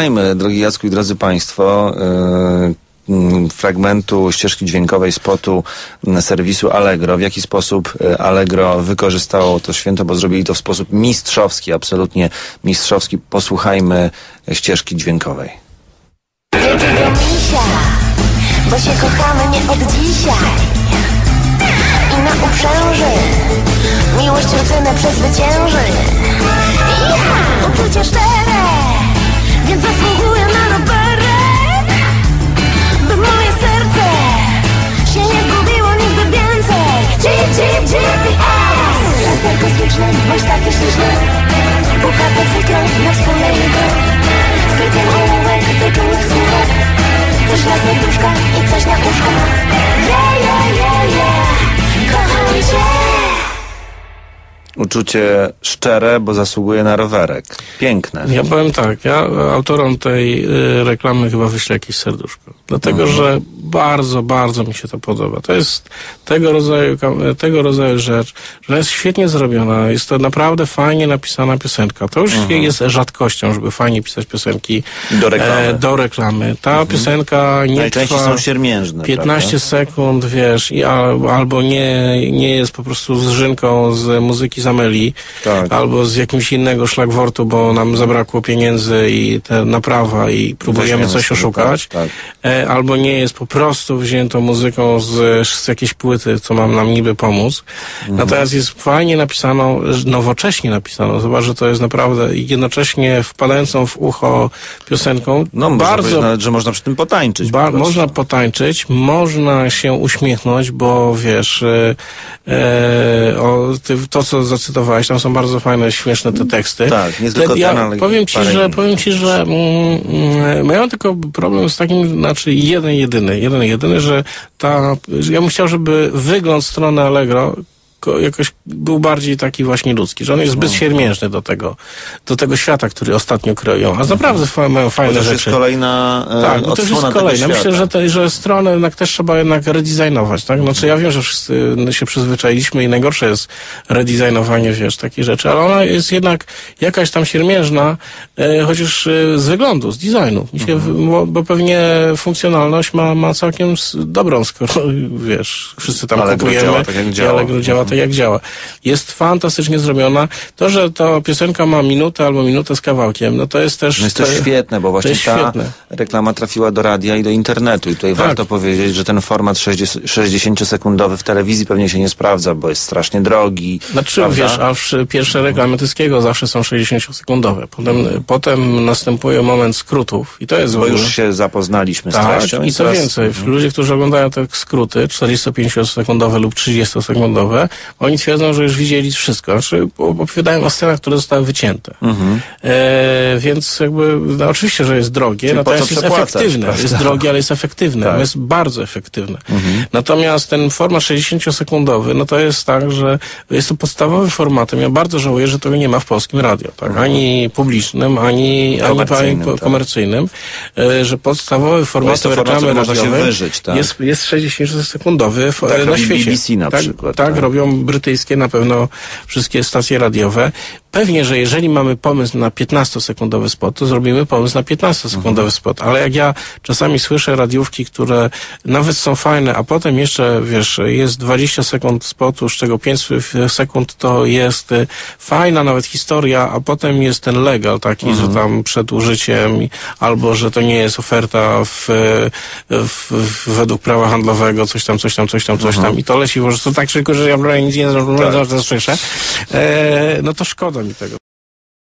Słuchajmy, drogi Jacku i drodzy Państwo, mm, fragmentu ścieżki dźwiękowej spotu serwisu Allegro. W jaki sposób y, Allegro wykorzystało to święto, bo zrobili to w sposób mistrzowski, absolutnie mistrzowski. Posłuchajmy ścieżki dźwiękowej. Bo się kochamy nie od dzisiaj I na uprzęży miłość rutynę przezwycięży Ja, uczucie szczere, więc zasługuję na rowerek By moje serce się nie zgubiło nigdy więcej. Jeep, Jeep, GPS Laser kosmiczny, bądź taki śliczny. Puchate cykle na wspólnej lidze Skryty ołówek do czułych słówek Coś na serduszka i coś na uszka Yeah, yeah, yeah, yeah. Kocham cię Uczucie szczere, bo zasługuje na rowerek. Piękne. Ja powiem tak, ja autorom tej y, reklamy chyba wyślę jakieś serduszko. Dlatego, że bardzo, bardzo mi się to podoba. To jest tego rodzaju, tego rodzaju rzecz, że jest świetnie zrobiona. Jest to naprawdę fajnie napisana piosenka. To już jest rzadkością, żeby fajnie pisać piosenki Do reklamy. E, do reklamy. Ta piosenka nie Najczęściej trwa... są siermiężne. 15 prawda? sekund, wiesz, i al, albo nie, nie jest po prostu z muzyki z Ameli, Tak. albo z jakimś innego szlagwortu, bo nam zabrakło pieniędzy i te naprawa i próbujemy Weźmiemy coś sobie, oszukać, tak, E, albo nie jest po prostu wziętą muzyką z, z jakiejś płyty, co mam nam niby pomóc. Mhm. Natomiast jest fajnie napisaną, nowocześnie napisaną. Zobacz, że to jest naprawdę jednocześnie wpadającą w ucho piosenką. No, bardzo nawet, że można przy tym potańczyć. Po prostu. można potańczyć, można się uśmiechnąć, bo wiesz, e, e, o, ty, to co zacytowałeś, tam są bardzo fajne, śmieszne te teksty. Tak, nie tylko ja ten, ale powiem ci, że powiem ci, że mm, mm, mają tylko problem z takim, znaczy jeden jedyny, jeden jedyny, że ta, że ja bym chciał, żeby wygląd strony Allegro jakoś był bardziej taki właśnie ludzki, że on jest No. zbyt siermiężny do tego, do tego świata, który ostatnio kreują. A naprawdę fa- mają fajne Chociaż rzeczy. jest kolejna e, Tak, to już jest kolejne. Myślę, że, te, że stronę jednak też trzeba jednak redesignować, tak? Znaczy ja wiem, że wszyscy się przyzwyczailiśmy i najgorsze jest redesignowanie, wiesz, takich rzeczy, ale ona jest jednak jakaś tam siermiężna, e, chociaż e, z wyglądu, z designu. Mhm. bo, bo pewnie funkcjonalność ma, ma całkiem dobrą, skoro, wiesz, wszyscy tam Allegro kupujemy. działa tak, jak i działa. Allegro działa tak, jak działa. Jest fantastycznie zrobiona. To, że ta piosenka ma minutę albo minutę z kawałkiem, no to jest też... No jest to świetne, bo właśnie ta świetne. reklama trafiła do radia i do internetu. I tutaj Tak. warto powiedzieć, że ten format 60 60-sekundowy w telewizji pewnie się nie sprawdza, bo jest strasznie drogi. Znaczy, prawda? wiesz, a wsz- pierwsze reklamy Tyskiego zawsze są 60-sekundowe. Potem, potem następuje moment skrótów i to jest Bo już się zapoznaliśmy z Tak, treścią. i co teraz- więcej, ludzie, którzy oglądają te skróty, 45-sekundowe lub 30-sekundowe, oni twierdzą, że już widzieli wszystko. Znaczy, opowiadają o scenach, które zostały wycięte. E, więc jakby, no oczywiście, że jest drogie, Mhm. Czyli natomiast jest efektywne. prawda? Jest drogie, ale jest efektywne. Tak. Jest bardzo efektywne. Mhm. Natomiast ten format 60-sekundowy, no to jest tak, że jest to podstawowym formatem. Ja bardzo żałuję, że tego nie ma w polskim radio, tak? Ani publicznym, ani, ani Mhm. Komercyjnym, po- tak. komercyjnym, e, że podstawowy format reklamy radiowej wyżyć, tak? jest, jest 60-sekundowy f- Tak na świecie. BBC na tak, przykład, Tak, tak. robią brytyjskie na pewno wszystkie stacje radiowe. Pewnie, że jeżeli mamy pomysł na 15-sekundowy spot, to zrobimy pomysł na 15-sekundowy Mhm. spot. Ale jak ja czasami słyszę radiówki, które nawet są fajne, a potem jeszcze, wiesz, jest 20 sekund spotu, z czego 5 sekund to jest y, fajna nawet historia, a potem jest ten legal taki, Mhm. że tam przed użyciem albo, że to nie jest oferta w, w, w, według prawa handlowego, coś tam, coś tam, coś tam, coś tam i to leci po prostu tak szybko, że ja nic nie Tak. to słyszę. E, no to szkoda mi tego.